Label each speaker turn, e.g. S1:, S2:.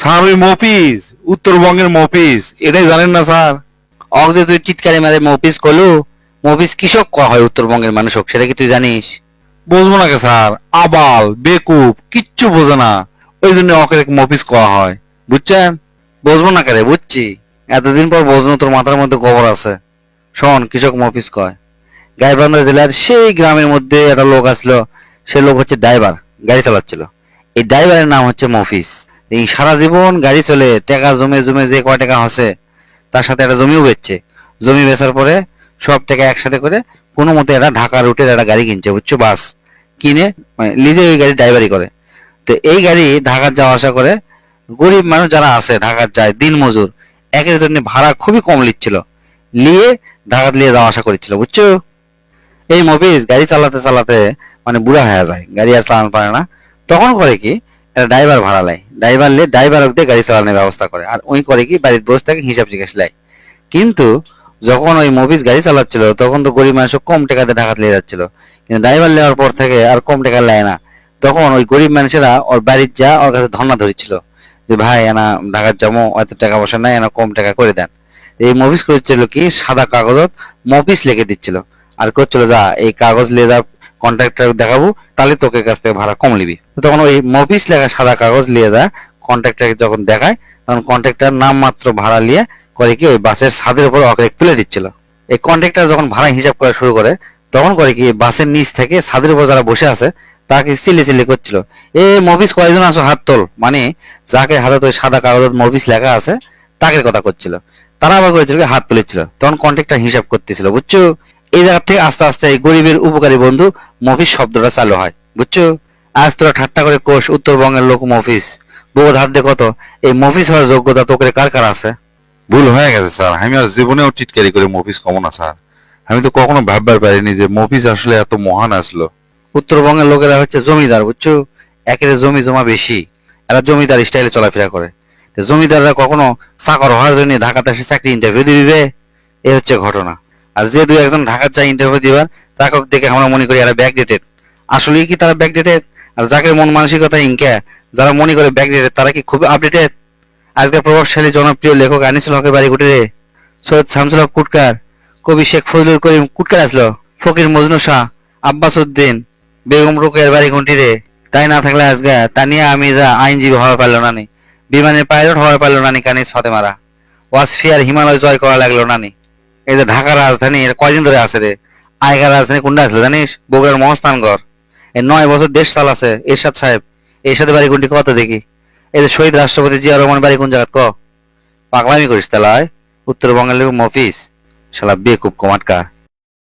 S1: Sir ওই মফিস উত্তরবঙ্গের মফিস এটাই জানেন না স্যার?
S2: অক যে তুই চিৎকারে মারে মফিস কলু মফিস কৃষক কয়া হয় উত্তরবঙ্গের মানুষ হোক সেটা কি তুই জানিস?
S1: বুঝব না কে স্যার আবাল বেকুব কিচ্ছু বোঝে না ওই জন্য ওকে মফিস করা হয়। বুঝছেন?
S2: বুঝব না কারে বুঝছি। এতদিন পর বুঝনো তোর মাথার মধ্যে গোবর আছে। শোন কৃষক মফিস কয় গাইবান্ধা জেলার সেই গ্রামের মধ্যে একটা লোক আসলো সে লোক হচ্ছে ড্রাইভার গাড়ি চালাচ্ছিল। এই ড্রাইভারের নাম হচ্ছে মফিস এই সারা জীবন গাড়ি চলে, টাকা জমে জমে যে কয় টাকা হসে, তার সাথে একটা জমিও বেচছে। জমি বেচার পরে সব টাকা একসাথে করে কোনো মতে একটা ঢাকা রুটের একটা গাড়ি কিনছে, বুঝছ? বাস কিনে মানে নিজে ওই গাড়ি ড্রাইভারি করে। তো এই গাড়ি ঢাকার যাওয়া আসা করে গরিব মানুষ যারা আছে, ঢাকার যায়, দিন মজুর, একের জন্য ভাড়া খুবই কম নিচ্ছিল। নিয়ে ঢাকা নিয়ে যাওয়া আসা করেছিল, বুঝছ? এই মফিস গাড়ি চালাতে চালাতে মানে বুড়া হয়ে যায়, গাড়ি আর চালানো পারে না। তখন করে কি একটা ড্রাইভার ভাড়া লাই। ড্রাইভার লে ড্রাইভার দিয়ে গাড়ি চালানোর ব্যবস্থা করে। আর ওই করে কি বাড়ির বসে থেকে, হিসাব জিজ্ঞেস লাই। কিন্তু যখন ওই মফিস গাড়ি চালাচ্ছিল, তখন তো গরিব মানুষ কম টাকাতে ঢাকা নিয়ে যাচ্ছিল। কিন্তু ড্রাইভার নেওয়ার পর থেকে আর কম টাকা নেয় না। তখন ওই গরিব মানুষেরা ওর বাড়ির যা ওর কাছে ধর্ণা ধরেছিল যে, ভাই, এনা ঢাকার জমো এত টাকা পয়সা নাই, এনা কম টাকা করে দেন। এই মফিস করেছিল কি, সাদা কাগজত মফিস লিখে দিচ্ছিল। আর করছিল, যা, এই কাগজ নিয়ে যা কন্ট্রাক্টর দেখাবো, তাহলে তোকে কাছ থেকে ভাড়া কম নিবি। তখন ওই মফিস লেখা সাদা কাগজ নিয়ে যা কন্ট্রাক্টরকে যখন দেখায়, তখন কন্ট্রাক্টর নাম মাত্র ভাড়া নিয়ে করে কি ওই বাসের ছাদের উপর অকেক তুলে দিচ্ছিল। এই কন্ট্রাক্টর যখন ভাড়া হিসাব করা শুরু করে, তখন করে কি বাসের নিচ থেকে ছাদের উপর যারা বসে আছে, তাকে চিল্লি চিল্লি করছিল। এ মফিস, কয়জন আছো হাত তোল? মানে যাকে হাতে তো সাদা কাগজত মফিস লেখা আছে তাকে কথা করছিল। তারা আবার করেছিল হাত তুলেছিল। তখন কন্ট্রাক্টর হিসাব করতেছিল, বুঝছ? এই জায়গা থেকে আস্তে আস্তে এই গরিবের উপকারী বন্ধু মফিস শব্দটা চালু হয়। বুঝছ? আজ তোরা ঠাট্টা করে কোষ উত্তরবঙ্গের লোক মফিস। বোধ হাত দিয়ে কত? এই মফিস হওয়ার যোগ্যতা তোকে কার কার আছে?
S1: ভুল হয়ে গেছে স্যার। আমি আর জীবনেও টিটকারি করে মফিস কমো না স্যার। আমি তো কখনো ভাববার পারিনি যে মফিস আসলে এত মহান আসলো।
S2: উত্তরবঙ্গের লোকেরা হচ্ছে জমিদার বুঝছ? একের জমি জমা বেশি। এরা জমিদার স্টাইলে চলাফেরা করে। জমিদাররা কখনো চাকর হওয়ার জন্য ঢাকাতে এসে চাকরি ইন্টারভিউ দিবে? এই হচ্ছে ঘটনা। আর যে দুই একজন ঢাকার যায় ইন্টারভিউ দিবার, তাকে দেখে আমরা মনে করি এরা ব্যাকডেটেড আসলে কি তারা ব্যাকডেটেড আর যাকে মন মানসিকতা ইনকা, যারা মনে করে ব্যাকডেটেড তারা কি খুব আপডেটেড আজকের প্রভাবশালী জনপ্রিয় লেখক আনিসুল হকের বাড়ি ঘুটে রে। সৈয়দ শামসুল হক কুটকার, কবি শেখ ফজলুল করিম কুটকার আসলো। ফকির মজনু শাহ, আব্বাস উদ্দিন, বেগম রোকের বাড়ি ঘুঁটি রে। তাই না থাকলে আজকে তা নিয়ে আমি যা আইনজীবী হওয়া পারল না নি। বিমানের পাইলট হওয়া পারল না নি কানিস ফাতেমারা। ওয়াসফিয়ার হিমালয় জয় করা লাগল না নি। এই যে ঢাকা রাজধানী, এটা কয়দিন ধরে আছে রে? আগেকার রাজধানী কোনটা আসলো জানিস? বগুড়ার মহস্থানগড় এই নয় বছর দেশ চালাছে এরশাদ সাহেব। এরশাদের বাড়ি কোনটি কত দেখি? এই যে শহীদ রাষ্ট্রপতি জিয়া রহমান বাড়ি কোন জায়গা ক? পাগলামি করিস তাহলে উত্তরবঙ্গের মফিস শালা বেকুব কমাটকা